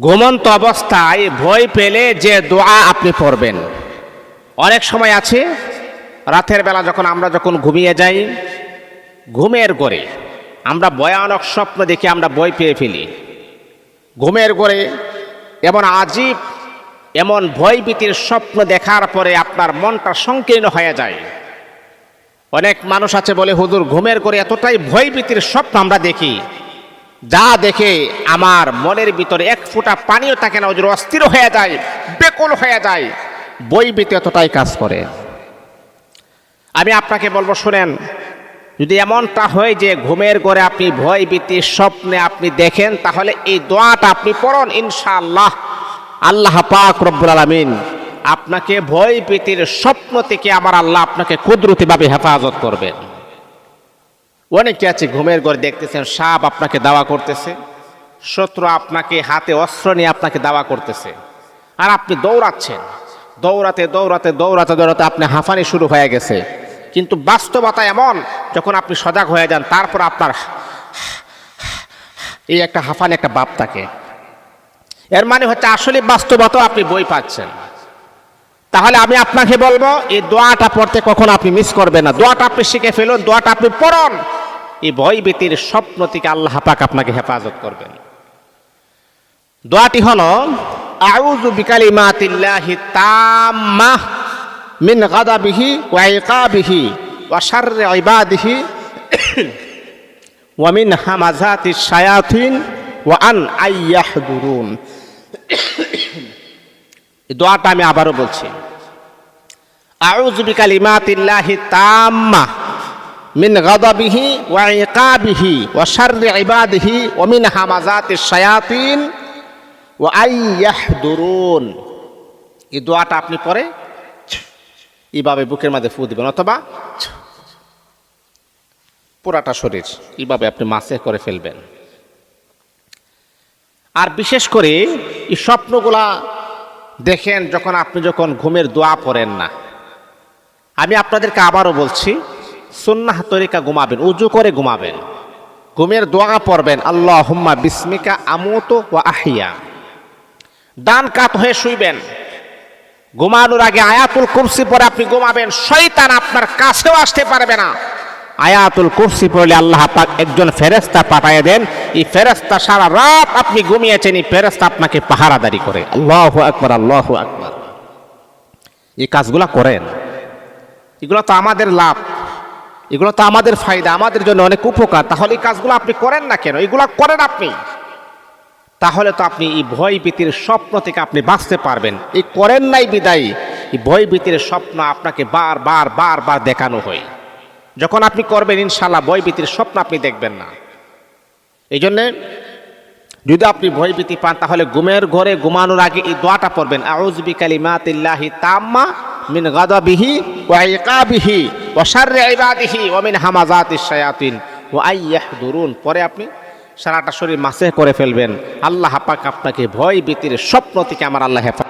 ঘুমন্ত অবস্থায় ভয় পেলে যে দোয়া আপনি পড়বেন। অনেক সময় আছে, রাতের বেলা যখন আমরা যখন ঘুমিয়ে যাই, ঘুমের গড়ে আমরা ভয়ানক স্বপ্ন দেখে আমরা বই পেয়ে ফেলি। ঘুমের গড়ে এমন আজীব, এমন ভয়ভীতির স্বপ্ন দেখার পরে আপনার মনটা সংকীর্ণ হয়ে যায়। অনেক মানুষ আছে বলে, হুজুর, ঘুমের করে এতটাই ভয়ভীতির স্বপ্ন আমরা দেখি যা দেখে আমার মনের ভিতরে এক ফোঁটা পানিও থাকে না হুজুর অস্থির হয়ে যায়, বেকল হয়ে যায়। বইভীতি এতটাই কাজ করে। আমি আপনাকে বলব, শুনেন, যদি এমনটা হয় যে ঘুমের ঘরে আপনি ভয় ভীতি, স্বপ্নে আপনি দেখেন, তাহলে এই দোয়াটা আপনি পড়ন, ইনশাআল্লাহ। আল্লাহ পাক রব্বুল আলামিন আপনাকে ভয় ভীতির স্বপ্ন থেকে আমার আল্লাহ আপনাকে কুদরতিভাবে হেফাজত করবেন। অনেকে আছে ঘুমের ঘরে দেখতেছেন, সাপ আপনাকে দাওয়া করতেছে, শত্রু আপনাকে হাতে অস্ত্র নিয়ে আপনাকে দাওয়া করতেছে। আর আপনি দৌড়াচ্ছেন। দৌড়াতে দৌড়াতে দৌড়াতে দৌড়াতে আপনি হাঁফানি শুরু হয়ে গেছে। কিন্তু বাস্তবতা এমন, যখন আপনি সজাগ হয়ে যান, তারপর আপনার এই একটা হাঁফানি, একটা বাপ থাকে। এর মানে হচ্ছে আসলে বাস্তবতা আপনি বই পাচ্ছেন। তাহলে আমি আপনাকে বলব, এই দোয়াটা পড়তে কখন আপনি মিস করবেন না। দোয়াটা আপনি শিখে ফেলুন, দোয়াটা আপনি পড়ন। এই ভয় ভীতির স্বপ্ন থেকে আল্লাহ পাক আপনাকে হেফাজত করবেন। দোয়াটি হলো, আউযু বিকালিমাতিল্লাহি তাম্মাহ মিন গাদাবিহি ওয়া ইকাবিহি ওয়া শাররি ইবাদিহি ওয়া মিন হামাজাতিশ শায়াতিন ওয়া আন আইয়াহদুরুন। দোয়াটা আমি আবারও বলছি। আউযু বিকালিমাতিল্লাহি তাম্মাহ মিন গাদাবিহি ওয়া ইকাবিহি ওয়া শাররি ইবাদিহি ওয়া মিন হামাজাতিশ শায়াতিন ওয়া আইয়াহদুরুন এই দোয়াটা আপনি পরে এইভাবে বুকের মাঝে ফু দিবেন অথবা পুরাটা শরীর এইভাবে আপনি মাসে করে ফেলবেন। আর বিশেষ করে এই স্বপ্নগুলা দেখেন যখন আপনি যখন ঘুমের দোয়া পড়েন না, আমি আপনাদেরকে আবারও বলছি, সুন্নাহ তরিকা ঘুমাবেন, উজু করে ঘুমাবেন। ঘুমের দোয়া পড়বেন আল্লাহ হুম্মা বিস্মিকা আমত ও আহিয়া। ডান কাত হয়ে শুইবেন। ঘুমানোর আগে আয়াতুল কুরসি পরে আপনি ঘুমাবেন, শয়তান আপনার কাছেও আসতে পারবে না। আয়াতুল কুরসি পড়লে আল্লাহ পাক একজন ফেরেস্তা পাঠিয়ে দেন। এই ফেরেস্তা সারা রাত আপনি ঘুমিয়েছেন, এই ফেরেস্তা আপনাকে পাহারাদারি করে। আল্লাহ আকবার আল্লাহ আকবার। এই কাজগুলা করেন। এগুলো তো আমাদের লাভ। এগুলো তো আমাদের ফায়দা, আমাদের জন্য অনেক উপকার। তাহলে এই কাজগুলো আপনি করেন না কেন? এগুলো করেন আপনি। তাহলে তো আপনি এই ভয় ভীতির স্বপ্ন থেকে আপনি বাঁচতে পারবেন। এই করেন নাই বিদায়ী। এই ভয় ভীতির স্বপ্ন আপনাকে বার বার বার বার দেখানো হয়। যখন আপনি করবেন ইনশাল্লাহ ভয় ভীতির স্বপ্ন আপনি দেখবেন না। এই জন্যে যদি আপনি ভয় ভীতি পান, তাহলে ঘুমের ঘরে ঘুমানোর আগে এই দোয়াটা পড়বেন আউজ বিকালিমাতিল্লাহি তাম্মা মিন গাদাবিহি ওয়া ইকাবিহি ওয়া শাররি ইবাদিহি ওয়া মিন হামাজাতিশ শায়াতিন ওয়া আইয়াহদুরুন পরে আপনি সারাটা শরীর মাসে করে ফেলবেন। আল্লাহ পাক আপনাকে ভয় ভীতির স্বপ্ন থেকে আমার আল্লাহ হেফা